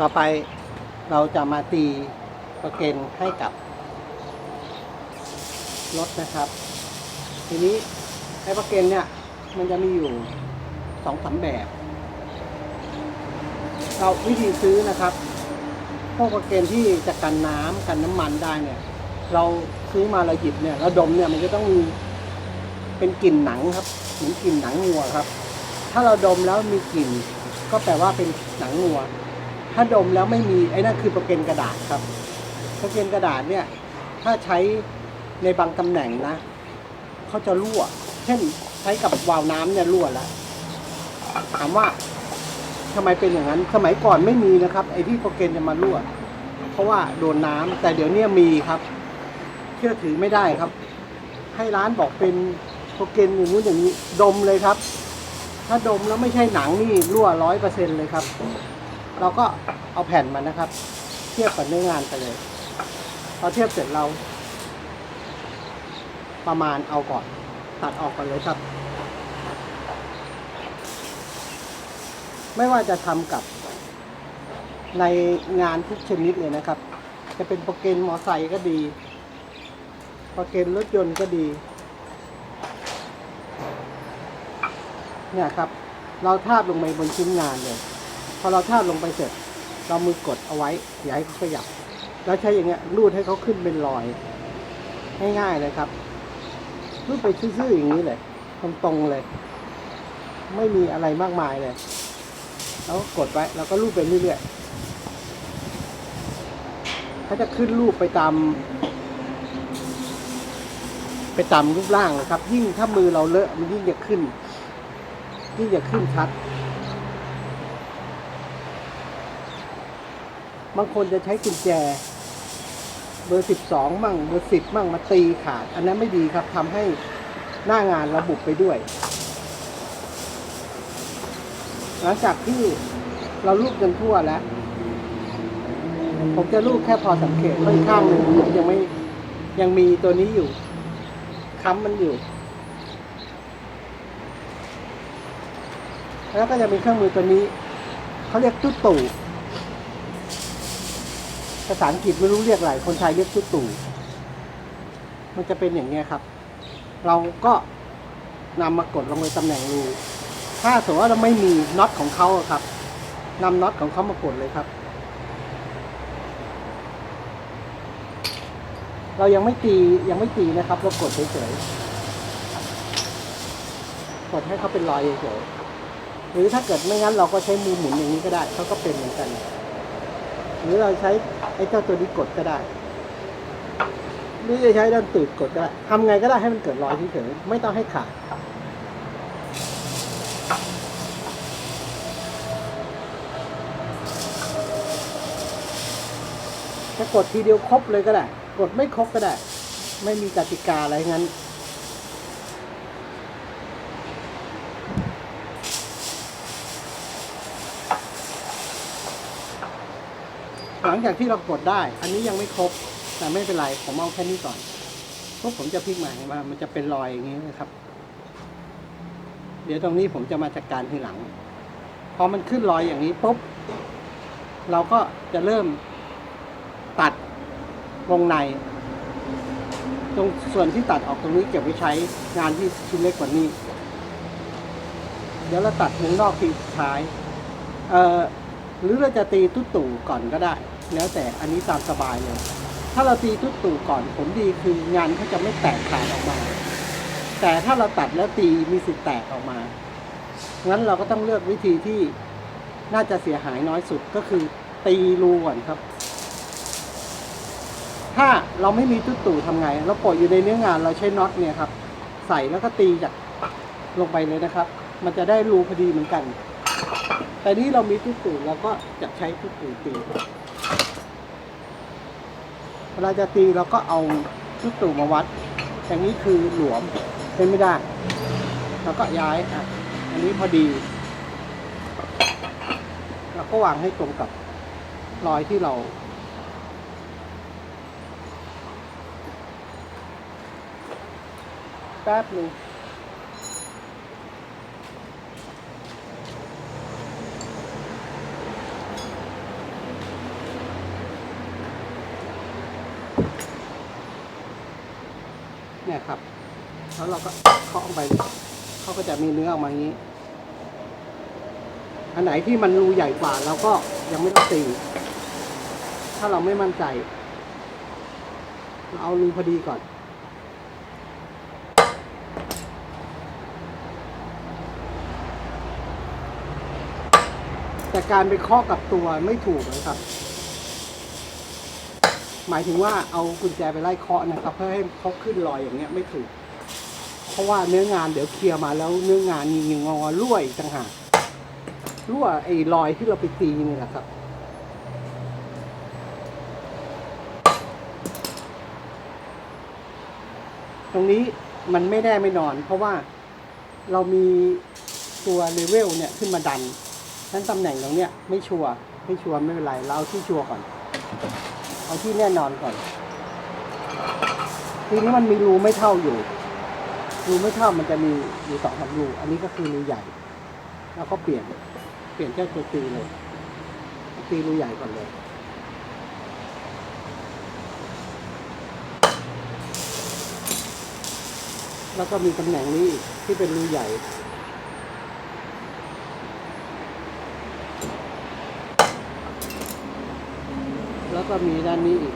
ต่อไปเราจะมาตีประเกนให้กับรถนะครับ ทีนี้ไอ้ประเกนเนี่ยมันจะมีอยู่สองสามแบบ เราวิธีซื้อนะครับ พวกประเกนที่จะกันน้ำกันน้ำมันได้เนี่ย เราซื้อมาเราหยิบเนี่ยเราดมเนี่ยมันจะต้องมีเป็นกลิ่นหนังครับเหมือนกลิ่นหนังงัวครับ ถ้าเราดมแล้วมีกลิ่นก็แปลว่าเป็นหนังงัว ถ้าดมแล้วไม่มีไอ้นั่นคือประเกนกระดาษครับ ประเกนกระดาษเนี่ยถ้าใช้ในบางตำแหน่งนะเขาจะรั่ว เช่นใช้กับวาล์วน้ำเนี่ยรั่วแล้วถามว่าทำไมเป็นอย่างนั้น สมัยก่อนไม่มีนะครับ ไอ้ที่ประเกนจะมารั่ว เพราะว่าโดนน้ำแต่เดี๋ยวนี้มีครับเชื่อถือไม่ได้ครับ ให้ร้านบอกเป็นโปรเกนอย่างนู้นอย่างนี้ดมเลยครับ ถ้าดมแล้วไม่ใช่หนังนี่รั่วร้อยเปอร์เซ็นเลยครับ เราก็เอาแผ่นมานะครับ เทียบกับเนื้องานไปเลยพอเทียบเสร็จเรา ประมาณเอาก่อน ตัดออกก่อนเลยครับ ไม่ว่าจะทำกับในงานทุกชนิดเลยนะครับ จะเป็นโปรเกนมอไซค์ก็ดีโปรเกนรถยนต์ก็ดี เนี่ยครับ เราทาบลงไปบนชิ้นงานเลย พอเราทาบลงไปเสร็จ เรามือกดเอาไว้อย่าให้เขาขยับ แล้วใช้อย่างเงี้ยรูดให้เขาขึ้นเป็นรอยง่ายๆเลยครับรูดไปซื่อๆอย่างนี้เลยตรงๆเลย ไม่มีอะไรมากมายเลยแล้วกกดไว้แล้วก็รูดไปเรื่อยๆเขาจะขึ้นรูปไปตาม ไปตามรูปร่างเลยครับ ยิ่งถ้ามือเราเลอะมันยิ่งจะขึ้น ยิ่งจะขึ้นชัด บางคนจะใช้กุญแจ เบอร์สิบสองมั่งเบอร์สิบมั่งมาตีขาด อันนั้นไม่ดีครับทำให้หน้างานระบุไปด้วย หลังจากที่เราลูบจนทั่วแล้ว ผมจะลูบแค่พอสังเกตค่อนข้างหนึ่งยังไม่ยังมีตัวนี้อยู่ค้ำมันอยู่ แล้วก็จะมีเครื่องมือตัวนี้ เขาเรียกตุ๊ตู่ ภาษาอังกฤษไม่รู้เรียกอะไรคนไทยเรียกตุ๊ตู่มันจะเป็นอย่างเนี้ยครับ เราก็นำมากดลงในตำแหน่งรูถ้าสมมติว่าเราไม่มีน็อตของเขาครับนำน็อตของเขามากดเลยครับ เรายังไม่ตียังไม่ตีนะครับ เรากดเฉยๆกดให้เขาเป็นรอยเฉยๆหรือถ้าเกิดไม่งั้นเราก็ใช้มือหมุนอย่างนี้ก็ได้เขาก็เป็นเหมือนกัน หรือเราใช้ไอ้เจ้าตัวนี้กดก็ได้ หรือจะใช้ด้านตูดกดก็ได้ทำไงก็ได้ให้มันเกิดรอยเฉยๆไม่ต้องให้ขาดจะกดทีเดียวครบเลยก็ได้ กดไม่ครบก็ได้ ไม่มีกติกาอะไรงั้น หลังจากที่เรากดได้ อันนี้ยังไม่ครบ แต่ไม่เป็นไร ผมเอาแค่นี้ก่อนพราะผมจะพลิกมาเห็นว่ามันจะเป็นรอยอย่างนี้นะครับ เดี๋ยวตรงนี้ผมจะมาจัดการทีหลัง พอมันขึ้นรอยอย่างนี้ปุ๊บ เราก็จะเริ่มตัดวงใน ตรงส่วนที่ตัดออกตรงนี้เก็บไว้ใช้งานที่ชิ้นเล็กกว่านี้ เดี๋ยวเราตัดวงนอกทีสุดท้าย เอ่อหรือเราจะตีตุ๊ตู่ก่อนก็ได้ แล้วแต่อันนี้ตามสบายเลย ถ้าเราตีตุ๊ตู่ก่อนผลดีคืองานเขาจะไม่แตกขาดออกมา แต่ถ้าเราตัดแล้วตีมีสิทธิ์แตกออกมางั้นเราก็ต้องเลือกวิธีที่น่าจะเสียหายน้อยสุดก็คือตีรูก่อนครับ ถ้าเราไม่มีตุ๊ตู่ทำไง เราปล่อยอยู่ในเนื้องานเราใช้น็อตเนี่ยครับ ใส่แล้วก็ตีจากลงไปเลยนะครับ มันจะได้รูพอดีเหมือนกัน แต่นี้เรามีตุ๊ตู่เราก็จะใช้ตุ๊ตู่ตี เวลาจะตีเราก็เอาตุ๊ตู่มาวัดอย่างนี้คือหลวมเป็นไม่ได้ เราก็ย้ายอะอันนี้พอดีเราก็วางให้ตรงกับรอยที่เราแป๊บหนึ่ง เนี่ยครับ แล้วเราก็เคาะไปเขาก็จะมีเนื้อออกมาอย่างนี้ อันไหนที่มันรูใหญ่กว่าเราก็ยังไม่ต้องตี ถ้าเราไม่มั่นใจ เราเอารูพอดีก่อนแต่การไปเคาะกับตัวไม่ถูกนะครับ หมายถึงว่าเอากุญแจไปไล่เคาะนะครับ เพื่อให้เขาขึ้นรอยอย่างเงี้ยไม่ถูก เพราะว่าเนื้องานเดี๋ยวเคลียร์มาแล้วเนื้องานยิงงอรั่วอีกต่างหากรั่วไอ้รอยที่เราไปตีนี่แหละครับตรงนี้มันไม่แน่ไม่นอน เพราะว่าเรามีตัวเลเวลเนี่ยขึ้นมาดันนั้นตำแหน่งตรงเนี้ยไม่ชัวร์ไม่ชัวร์ไม่เป็นไร เราเอาที่ชัวร์ก่อน เอาที่แน่นอนก่อน ทีนี้มันมีรูไม่เท่าอยู่ รูไม่เท่ามันจะมีอยู่สองสามรู อันนี้ก็คือรูใหญ่ แล้วก็เปลี่ยน เปลี่ยนเจ้าตัวตีเลยตีรูใหญ่ก่อนเลยแล้วก็มีตำแหน่งนี้ที่เป็นรูใหญ่ แล้ว ก็มีด้านนี้อีก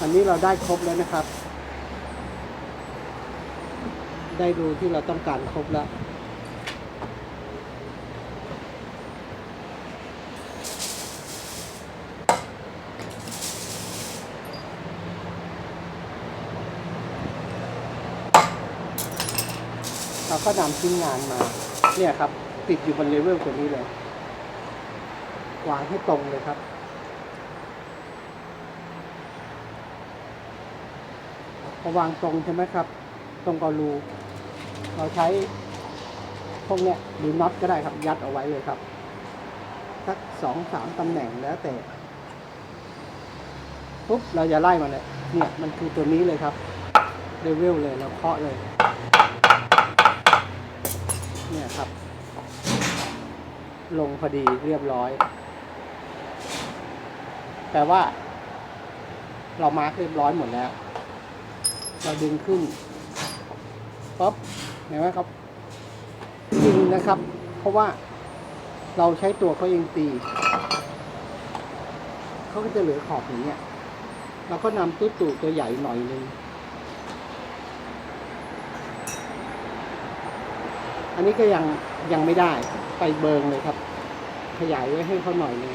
อันนี้เราได้ครบแล้วนะครับ ได้รูที่เราต้องการครบแล้วเราก็นำชิ้นงานมา เนี่ยครับ ติดอยู่บนเลเวลตัวนี้เลยวางให้ตรงเลยครับ พอวางตรงใช่ไหมครับ ตรงกับรูเราใช้พวกเนี้ยหรือน็อตก็ได้ครับ ยัดเอาไว้เลยครับ สักสองสามตำแหน่งแล้วแต่ปุ๊บเราจะไล่มาเลยเนี่ยมันคือตัวนี้เลยครับเลเวลเลยเราเคาะเลย เนี่ยครับ ลงพอดีเรียบร้อย แปลว่า เรามาร์คเรียบร้อยหมดแล้ว เราดึงขึ้นป๊อบเห็นไหมครับยิงนะครับ เพราะว่าเราใช้ตัวเขาเองตีเขาก็จะเหลือขอบอย่างเงี้ยเราก็นำตู้ตู่ตัวใหญ่หน่อยนึง อันนี้ก็ยังยังไม่ได้ไปเบิงเลยครับ ขยายไว้ให้เขาหน่อยนึง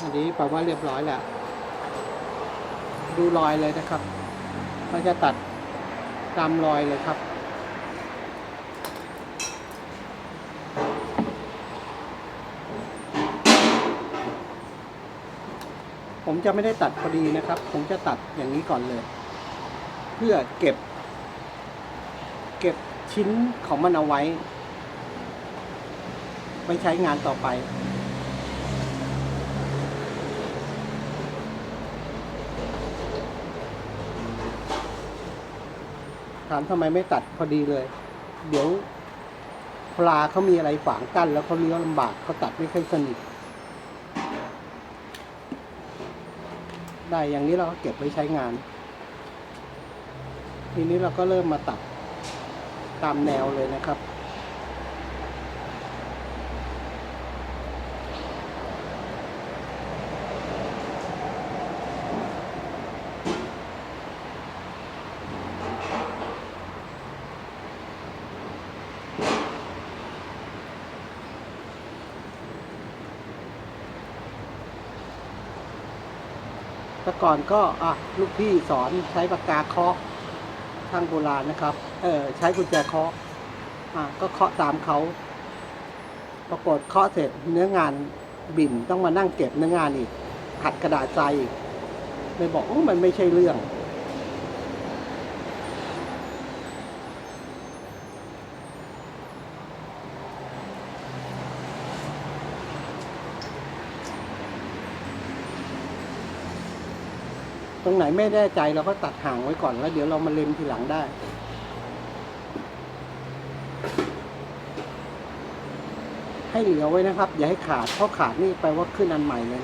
อันนี้แปลว่าเรียบร้อยแล้ว ดูรอยเลยนะครับเราจะตัดตามรอยเลยครับผมจะไม่ได้ตัดพอดีนะครับ ผมจะตัดอย่างนี้ก่อนเลย เพื่อเก็บ เก็บชิ้นของมันเอาไว้ ไปใช้งานต่อไป ถามทำไมไม่ตัดพอดีเลย เดี๋ยวปลาเขามีอะไรฝังกั้น แล้วเขาเลี้ยวลำบากเขาตัดไม่ค่อยสนิท ได้อย่างนี้เราก็เก็บไว้ใช้งาน ทีนี้เราก็เริ่มมาตัดตามแนวเลยนะครับแต่ก่อนก็อะลูกพี่สอนใช้ปากกาเคาะ ทางโบราณนะครับ เออใช้กุญแจเคาะอ่าก็เคาะตามเขาปรากฏเคาะเสร็จเนื้องานบิ่นต้องมานั่งเก็บเนื้องานอีกขัดกระดาษใจอีกเลยบอกอู้มันไม่ใช่เรื่อง ตรงไหนไม่แน่ใจเราก็ตัดห่างไว้ก่อนแล้วเดี๋ยวเรามาเล็มทีหลังได้ใให้เหลือไว้นะครับ อย่าให้ขาดเพราะขาดนี่แปลว่าขึ้นอันใหม่เลยนะ